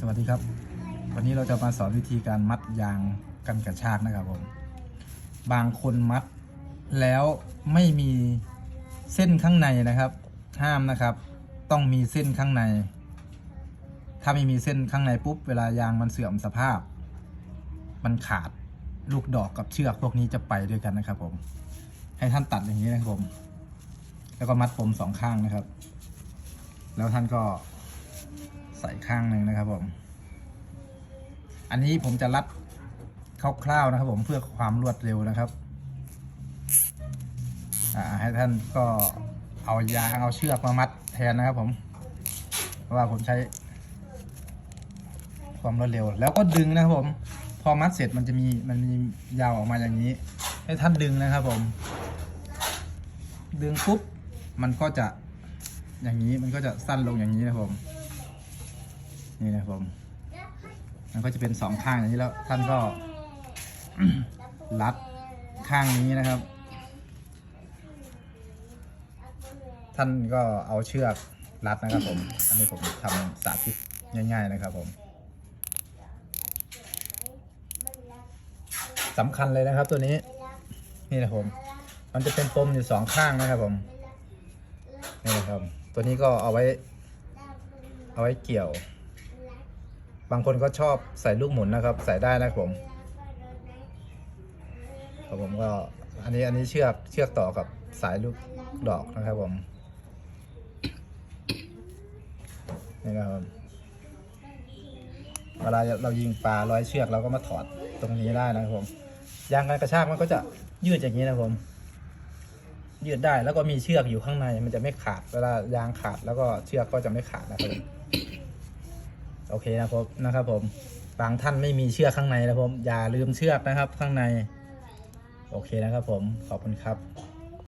สวัสดีครับ วันนี้เราจะมาสอนวิธีการมัดยางกันกระชากนะครับผม บางคนมัดแล้วไม่มีเส้นข้างในนะครับ ห้ามนะครับ ต้องมีเส้นข้างใน ถ้าไม่มีเส้นข้างในปุ๊บเวลายางมันเสื่อมสภาพ มันขาดลูกดอกกับเชือกพวกนี้จะไปด้วยกันนะครับ ผม ให้ท่านตัดอย่างนี้นะครับผม แล้วก็มัดปมสองข้างนะครับ แล้วท่านก็ ใส่ข้างหนึ่งนะครับผม อันนี้ผมจะรัดคร่าวๆนะครับ ผมเพื่อความรวดเร็วนะครับให้ท่านก็เอายางเอาเชือกมามัดแทนนะครับ ผม เพราะว่าผมใช้ ความรวดเร็ว แล้วก็ดึงนะครับผม พอมัดเสร็จมันจะมีมันมียาวออกมาอย่างนี้ ให้ท่านดึงนะครับ ผม ดึงปุ๊บมันก็จะอย่างนี้มันก็จะสั้นลงอย่างนี้นะครับผม นี่นะครับผมมันก็จะเป็นสองข้างอย่างนี้แล้ว ท่านก็รัดข้างนี้นะครับ ท่านก็เอาเชือกรัดนะครับผม อันนี้ผมทำสาธิตง่าย ๆ นะครับผมสำคัญเลยนะครับตัวนี้ นี่นะครับผม มันจะเป็นปมอยู่สองข้างนะครับผม นี่นะครับ ตัวนี้ก็เอาไว้ เอาไว้เกี่ยว บางคนก็ชอบใส่ลูกหมุนนะครับ ใส่ได้นะครับผมครับผมก็อันนี้อันนี้เชือกเชือกต่อกับสายลูกดอกนะครับผมนี่นะครับเวลาเรายิงปลาร้อยเชือกเราก็มาถอดตรงนี้ได้นะครับผมยางการกระชากมันก็จะยืดอย่างนี้นะครับผม ยืดได้แล้วก็มีเชือกอยู่ข้างในมันจะไม่ขาด เวลายางขาดแล้วก็เชือกก็จะไม่ขาดนะครับ โอเคนะครับนะครับผมบางท่านไม่มีเชือกข้างในนะผมอย่าลืมเชือกนะครับข้างใน โอเคนะครับผมขอบคุณครับ